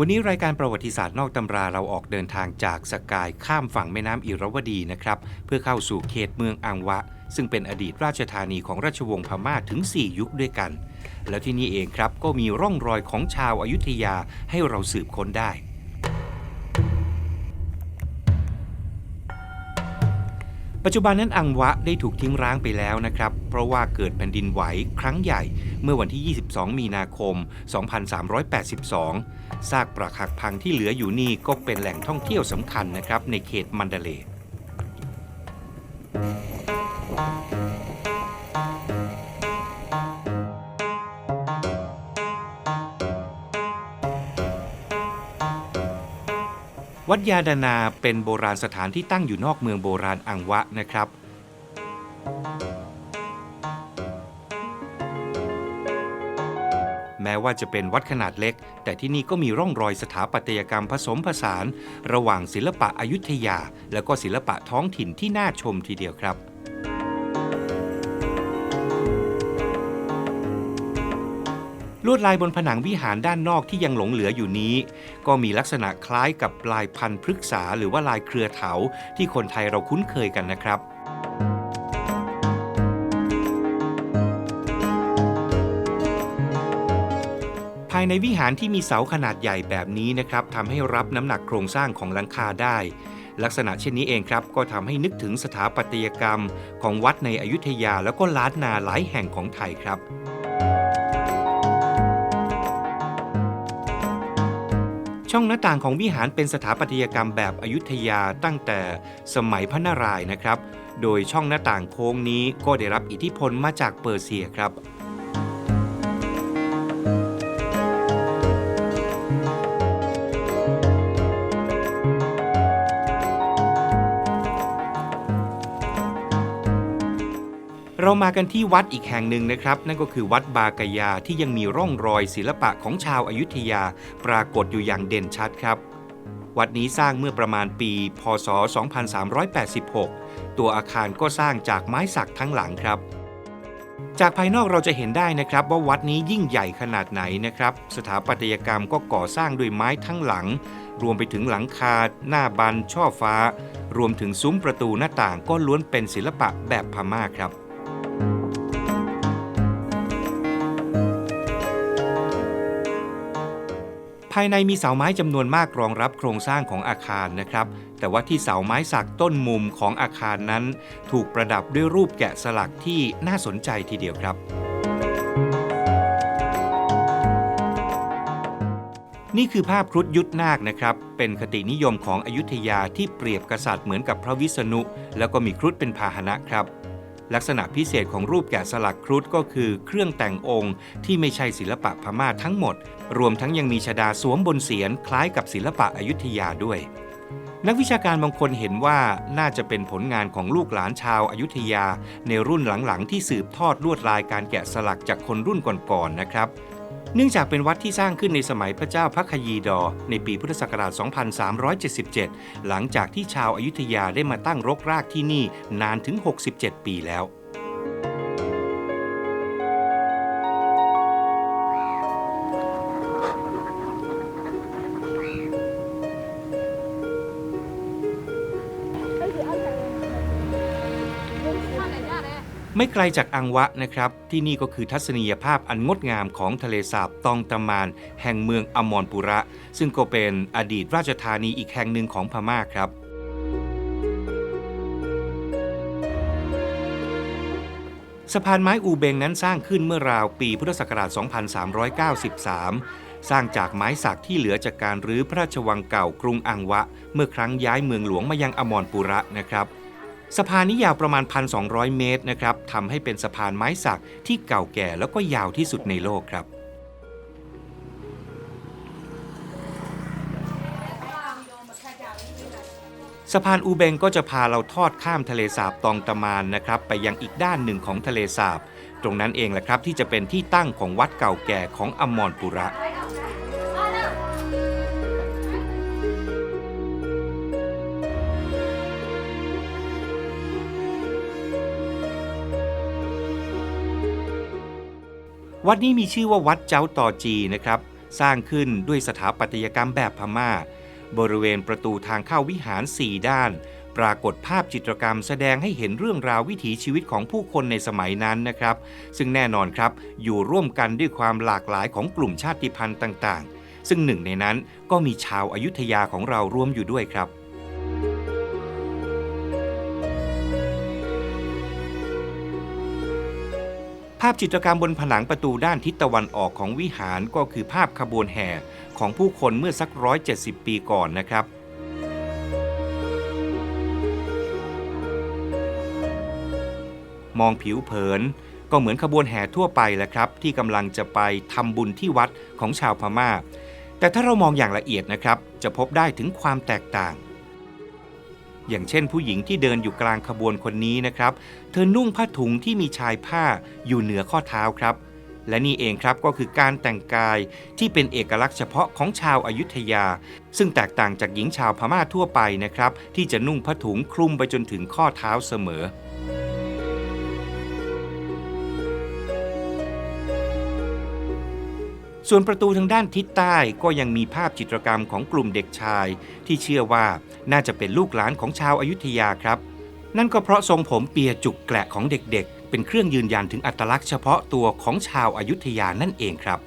วันนี้รายการประวัติศาสตร์นอกตำราเราออกเดินทางจากสกายข้ามฝั่งแม่น้ำอิรวดีนะครับ เพื่อเข้าสู่เขตเมืองอังวะ ซึ่งเป็นอดีตราชธานีของราชวงศ์พม่าถึง 4 ยุคด้วยกัน แล้วที่นี่เองครับก็มีร่องรอยของชาวอายุทยาให้เราสืบค้นได้ ปัจจุบันนั้นอังวะได้ถูกทิ้งร้างไปแล้วนะครับ เพราะว่าเกิดแผ่นดินไหวครั้งใหญ่เมื่อวันที่ 22 มีนาคม 2382 ซากปรักหักพังที่เหลืออยู่นี่ก็เป็นแหล่งท่องเที่ยวสำคัญนะครับในเขตมันเดเล วัดยาดานาเป็นโบราณสถานที่ตั้งอยู่นอกเมืองโบราณอังวะนะครับ แม้ว่าจะเป็นวัดขนาดเล็ก แต่ที่นี่ก็มีร่องรอยสถาปัตยกรรมผสมผสาน ระหว่างศิลปะอายุทยา และก็ศิลปะท้องถิ่นที่น่าชมทีเดียวครับ ลวดลายบนผนังวิหารด้านนอกที่ยังหลงเหลืออยู่นี้ ก็มีลักษณะคล้ายกับลายพันธุ์พฤกษาหรือว่าลายเครือเถาที่คนไทยเราคุ้นเคยกันนะครับภายในวิหารที่มีเสาขนาดใหญ่แบบนี้นะครับทำให้รับน้ำหนักโครงสร้างของหลังคาได้ ลักษณะเช่นนี้เองครับ ก็ทำให้นึกถึงสถาปัตยกรรมของวัดในอยุธยาแล้วก็ล้านนาหลายแห่งของไทยครับ ช่องหน้าต่างของวิหารเป็นสถาปัตยกรรมแบบอยุธยาตั้งแต่สมัยพระนารายณ์นะครับ โดยช่องหน้าต่างโค้งนี้ก็ได้รับอิทธิพลมาจากเปอร์เซียครับ เรามากันที่วัดอีกแห่งหนึ่งนะครับ นั่นก็คือวัดบากยาที่ยังมีร่องรอยศิลปะของชาวอายุทยา ปรากฏอยู่อย่างเด่นชัดครับ วัดนี้สร้างเมื่อประมาณปี พศ 2386 ตัวอาคารก็สร้างจากไม้สักทั้งหลังครับ จากภายนอกเราจะเห็นได้นะครับว่าวัดนี้ยิ่งใหญ่ขนาดไหนนะครับ สถาปัตยกรรมก็ก่อสร้างด้วยไม้ทั้งหลัง รวมไปถึงหลังคา หน้าบันช่อฟ้า รวมถึงซุ้มประตูหน้าต่างก็ล้วนเป็นศิลปะแบบพม่าครับ ภายในมีเสาไม้จำนวนมากรองรับโครงสร้างของอาคารนะครับ แต่ว่าที่เสาไม้สักต้นมุมของอาคารนั้น ถูกประดับด้วยรูปแกะสลักที่น่าสนใจทีเดียวครับ นี่คือภาพครุฑยุทธนาคนะครับ เป็นคตินิยมของอยุธยาที่เปรียบกษัตริย์เหมือนกับพระวิษณุ แล้วก็มีครุฑเป็นพาหนะครับ ลักษณะพิเศษของรูปแกะสลักครุฑก็คือเครื่องแต่งองค์ที่ไม่ใช่ศิลปะพม่าทั้งหมด รวมทั้งยังมีชดาสวมบนเสียนคล้ายกับศิลปะอยุธยาด้วย นักวิชาการบางคนเห็นว่าน่าจะเป็นผลงานของลูกหลานชาวอายุทยา ในรุ่นหลังๆ ที่สืบทอดลวดลายการแกะสลักจากคนรุ่นก่อนๆนะครับ เนื่องจากเป็นวัดที่สร้างขึ้นในสมัยพระเจ้าพระคยีดอ ในปีพุทธศักราช 2377 หลังจากที่ชาวอายุทยาได้มาตั้งรกรากที่นี่นานถึง 67 ปีแล้ว ไม่ไกลจากอังวะนะครับ ที่นี่ก็คือทัศนียภาพอันงดงามของทะเลสาบตองตะมาน แห่งเมืองอมรปุระ ซึ่งก็เป็นอดีตราชธานีอีกแห่งหนึ่งของพม่าครับสะพานไม้อูเบงนั้นสร้างขึ้นเมื่อราวปีพุทธศักราช 2393 สร้างจากไม้สักที่เหลือจากการรื้อพระราชวังเก่ากรุงอังวะ เมื่อครั้งย้ายเมืองหลวงมายังอมรปุระนะครับ สะพานนี้ยาวประมาณ 1,200 เมตรนะครับทำให้เป็นสะพานไม้สักที่เก่าแก่แล้วก็ยาวที่สุดในโลกครับ สะพานอูเบงก็จะพาเราทอดข้ามทะเลสาบตองตะมานนะครับ ไปยังอีกด้านหนึ่งของทะเลสาบ ตรงนั้นเองแหละครับที่จะเป็นที่ตั้งของวัดเก่าแก่ของอมรปุระ วัดนี้มีชื่อว่าวัดเจ้าต่อจีนะครับ สร้างขึ้นด้วยสถาปัตยกรรมแบบพม่า บริเวณประตูทางเข้าวิหารสี่ด้าน ปรากฏภาพจิตรกรรมแสดงให้เห็นเรื่องราววิถีชีวิตของผู้คนในสมัยนั้นนะครับ ซึ่งแน่นอนครับ อยู่ร่วมกันด้วยความหลากหลายของกลุ่มชาติพันธุ์ต่างๆ ซึ่งหนึ่งในนั้นก็มีชาวอายุทยาของเรารวมอยู่ด้วยครับ ภาพจิตรกรรมบนผนังประตูด้านทิศตะวันออกของวิหารก็คือภาพขบวนแห่ของผู้คนเมื่อสักร้อยเจ็ดสิบปีก่อนนะครับ มองผิวเผินก็เหมือนขบวนแห่ทั่วไปแหละครับ ที่กำลังจะไปทำบุญที่วัดของชาวพม่า แต่ถ้าเรามองอย่างละเอียดนะครับ จะพบได้ถึงความแตกต่าง อย่างเช่นผู้หญิงที่เดินอยู่กลางขบวนคนนี้นะครับ เธอนุ่งผ้าถุงที่มีชายผ้าอยู่เหนือข้อเท้าครับ และนี่เองครับก็คือการแต่งกายที่เป็นเอกลักษณ์เฉพาะของชาวอายุทยา ซึ่งแตกต่างจากหญิงชาวพม่าทั่วไปนะครับ ที่จะนุ่งผ้าถุงคลุมไปจนถึงข้อเท้าเสมอ ส่วนประตูทางด้านทิศใต้ก็ยังมีภาพจิตรกรรมของกลุ่มเด็กชาย ที่เชื่อว่าน่าจะเป็นลูกหลานของชาวอายุทยาครับ นั่นก็เพราะทรงผมเปียจุกแกละของเด็กๆ เป็นเครื่องยืนยันถึงอัตลักษณ์เฉพาะตัวของชาวอายุทยานั่นเองครับ